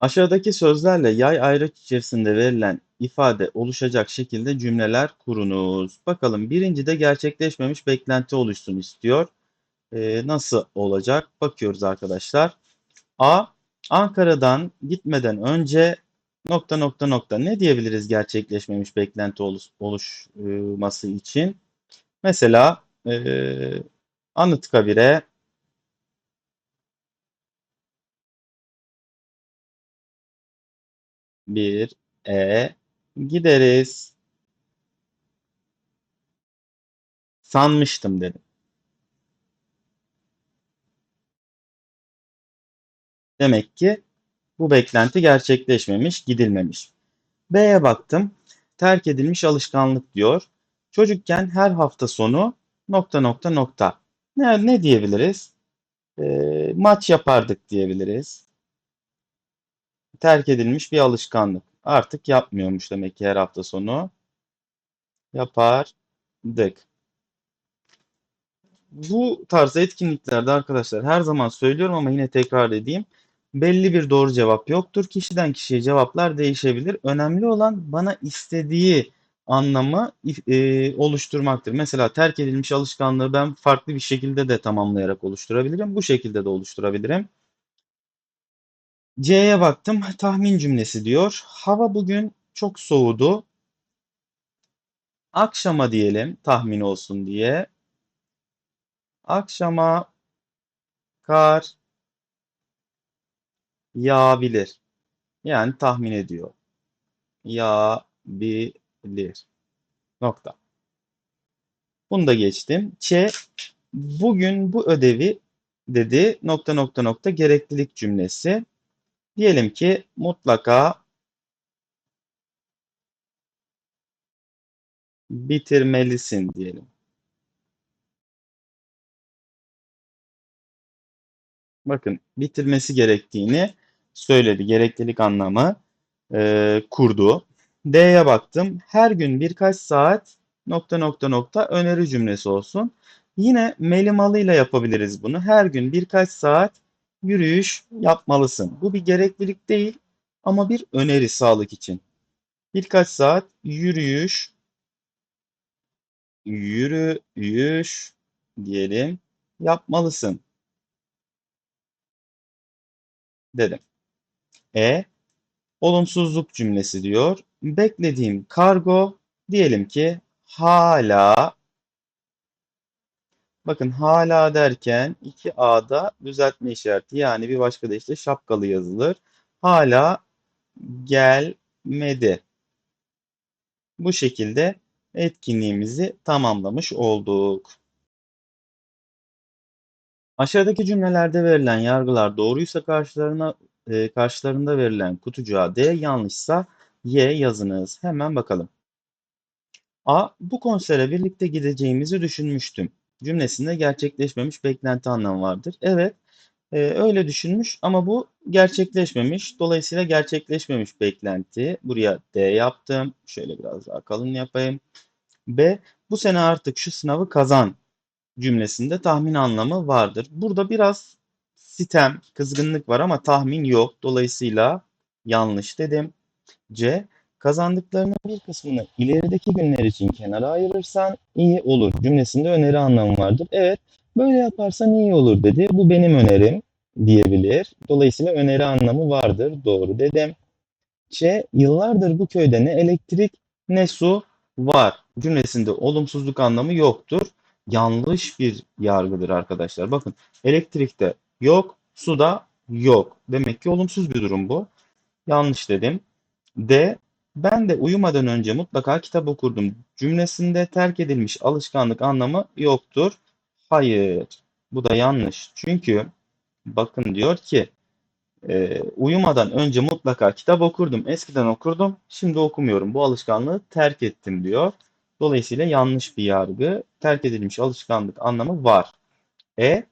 Aşağıdaki sözlerle yay ayraç içerisinde verilen ifade oluşacak şekilde cümleler kurunuz. Bakalım birincide gerçekleşmemiş beklenti oluşsun istiyor. Ee, nasıl olacak? Bakıyoruz arkadaşlar. A. Ankara'dan gitmeden önce nokta nokta nokta ne diyebiliriz gerçekleşmemiş beklenti oluş, oluşması için? Mesela e, Anıtkabir'e bir e gideriz. Sanmıştım dedim. Demek ki bu beklenti gerçekleşmemiş, gidilmemiş. B'ye baktım. Terk edilmiş alışkanlık diyor. Çocukken her hafta sonu nokta nokta nokta. Ne, ne diyebiliriz? E, maç yapardık diyebiliriz. Terk edilmiş bir alışkanlık. Artık yapmıyormuş demek ki her hafta sonu. Yapardık. Bu tarz etkinliklerde arkadaşlar her zaman söylüyorum ama yine tekrar edeyim. Belli bir doğru cevap yoktur. Kişiden kişiye cevaplar değişebilir. Önemli olan bana istediği anlamı e, oluşturmaktır. Mesela terk edilmiş alışkanlığı ben farklı bir şekilde de tamamlayarak oluşturabilirim. Bu şekilde de oluşturabilirim. C'ye baktım. Tahmin cümlesi diyor. Hava bugün çok soğudu. Akşama diyelim tahmin olsun diye. Akşama kar yağabilir. Yani tahmin ediyor. Yağabilir. Nokta. Bunu da geçtim. Ç bugün bu ödevi dedi nokta nokta nokta gereklilik cümlesi. Diyelim ki mutlaka bitirmelisin diyelim. Bakın bitirmesi gerektiğini söyledi. Gereklilik anlamı e, kurdu. D'ye baktım. Her gün birkaç saat nokta nokta nokta öneri cümlesi olsun. Yine melimalıyla yapabiliriz bunu. Her gün birkaç saat yürüyüş yapmalısın. Bu bir gereklilik değil ama bir öneri sağlık için. Birkaç saat yürüyüş yürüyüş diyelim yapmalısın dedim. E olumsuzluk cümlesi diyor. Beklediğim kargo diyelim ki hala bakın hala derken 2A'da düzeltme işareti yani bir başka da işte şapkalı yazılır. Hala gelmedi. Bu şekilde etkinliğimizi tamamlamış olduk. Aşağıdaki cümlelerde verilen yargılar doğruysa karşılarına e, karşılarında verilen kutucuğa D, yanlışsa Y yazınız. Hemen bakalım. A. Bu konsere birlikte gideceğimizi düşünmüştüm. Cümlesinde gerçekleşmemiş beklenti anlamı vardır. Evet, e, öyle düşünmüş ama bu gerçekleşmemiş. Dolayısıyla gerçekleşmemiş beklenti. Buraya D yaptım. Şöyle biraz daha kalın yapayım. B. Bu sene artık şu sınavı kazan cümlesinde tahmin anlamı vardır. Burada biraz sitem, kızgınlık var ama tahmin yok. Dolayısıyla yanlış dedim. C. Kazandıklarının bir kısmını ilerideki günler için kenara ayırırsan iyi olur cümlesinde öneri anlamı vardır. Evet, böyle yaparsan iyi olur dedi. Bu benim önerim diyebilir. Dolayısıyla öneri anlamı vardır. Doğru dedim. C. Yıllardır bu köyde ne elektrik ne su var cümlesinde olumsuzluk anlamı yoktur yanlış bir yargıdır arkadaşlar. Bakın elektrikte yok, suda yok. Demek ki olumsuz bir durum bu. Yanlış dedim. D. Ben de uyumadan önce mutlaka kitap okurdum cümlesinde terk edilmiş alışkanlık anlamı yoktur. Hayır. Bu da yanlış. Çünkü bakın diyor ki e, uyumadan önce mutlaka kitap okurdum. Eskiden okurdum. Şimdi okumuyorum. Bu alışkanlığı terk ettim diyor. Dolayısıyla yanlış bir yargı. Terk edilmiş alışkanlık anlamı var. E.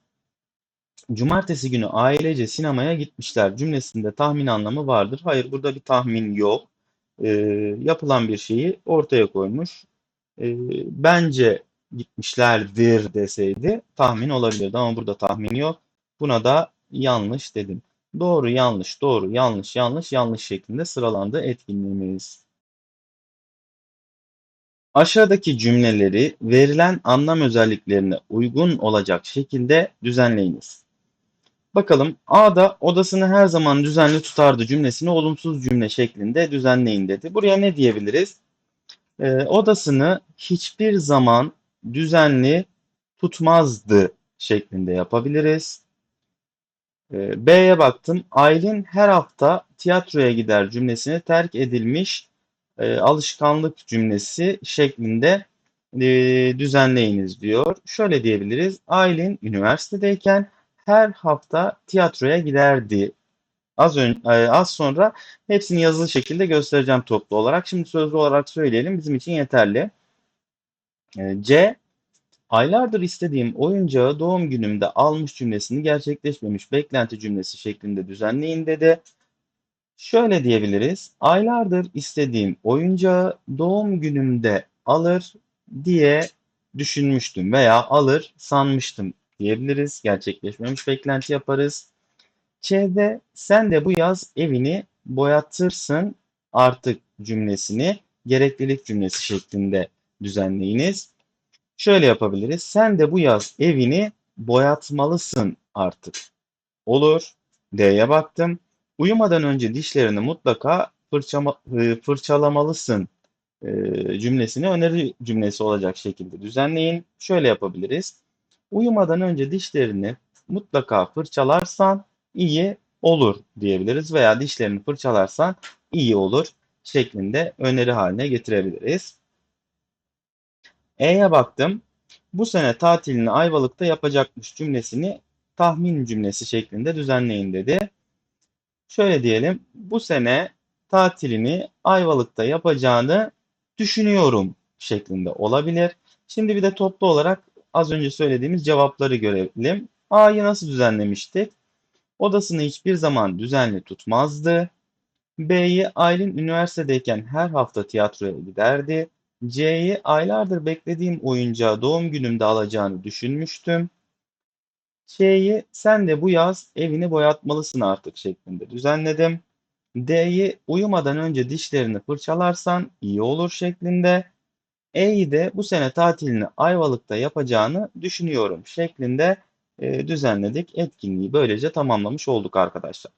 Cumartesi günü ailece sinemaya gitmişler cümlesinde tahmin anlamı vardır. Hayır burada bir tahmin yok. E, yapılan bir şeyi ortaya koymuş. E, bence gitmişlerdir deseydi tahmin olabilirdi ama burada tahmin yok. Buna da yanlış dedim. Doğru, yanlış, doğru, yanlış, yanlış, yanlış şeklinde sıralandı etkinliğimiz. Aşağıdaki cümleleri verilen anlam özelliklerine uygun olacak şekilde düzenleyiniz. Bakalım A'da odasını her zaman düzenli tutardı cümlesini olumsuz cümle şeklinde düzenleyin dedi. Buraya ne diyebiliriz? Ee, odasını hiçbir zaman düzenli tutmazdı şeklinde yapabiliriz. Ee, B'ye baktım. Aylin her hafta tiyatroya gider cümlesini terk edilmiş e, alışkanlık cümlesi şeklinde e, düzenleyiniz diyor. Şöyle diyebiliriz. Aylin üniversitedeyken her hafta tiyatroya giderdi. Az ön, e, az sonra hepsini yazılı şekilde göstereceğim toplu olarak. Şimdi sözlü olarak söyleyelim bizim için yeterli. E, C Aylardır istediğim oyuncağı doğum günümde almış cümlesini gerçekleşmemiş beklenti cümlesi şeklinde düzenleyin dedi. Şöyle diyebiliriz. Aylardır istediğim oyuncağı doğum günümde alır diye düşünmüştüm veya alır sanmıştım diyebiliriz. Gerçekleşmemiş beklenti yaparız. Ç'de sen de bu yaz evini boyatırsın artık cümlesini gereklilik cümlesi şeklinde düzenleyiniz. Şöyle yapabiliriz. Sen de bu yaz evini boyatmalısın artık. Olur. D'ye baktım. Uyumadan önce dişlerini mutlaka fırçama, e, fırçalamalısın e, cümlesini öneri cümlesi olacak şekilde düzenleyin. Şöyle yapabiliriz. Uyumadan önce dişlerini mutlaka fırçalarsan iyi olur diyebiliriz veya dişlerini fırçalarsan iyi olur şeklinde öneri haline getirebiliriz. E'ye baktım. Bu sene tatilini Ayvalık'ta yapacakmış cümlesini tahmin cümlesi şeklinde düzenleyin dedi. Şöyle diyelim. Bu sene tatilini Ayvalık'ta yapacağını düşünüyorum şeklinde olabilir. Şimdi bir de toplu olarak az önce söylediğimiz cevapları görelim. A'yı nasıl düzenlemiştik? Odasını hiçbir zaman düzenli tutmazdı. B'yi Aylin üniversitedeyken her hafta tiyatroya giderdi. C'yi aylardır beklediğim oyuncağı doğum günümde alacağını düşünmüştüm. C'yi sen de bu yaz evini boyatmalısın artık şeklinde düzenledim. D'yi uyumadan önce dişlerini fırçalarsan iyi olur şeklinde. E'yi de bu sene tatilini Ayvalık'ta yapacağını düşünüyorum şeklinde düzenledik. Etkinliği böylece tamamlamış olduk arkadaşlar.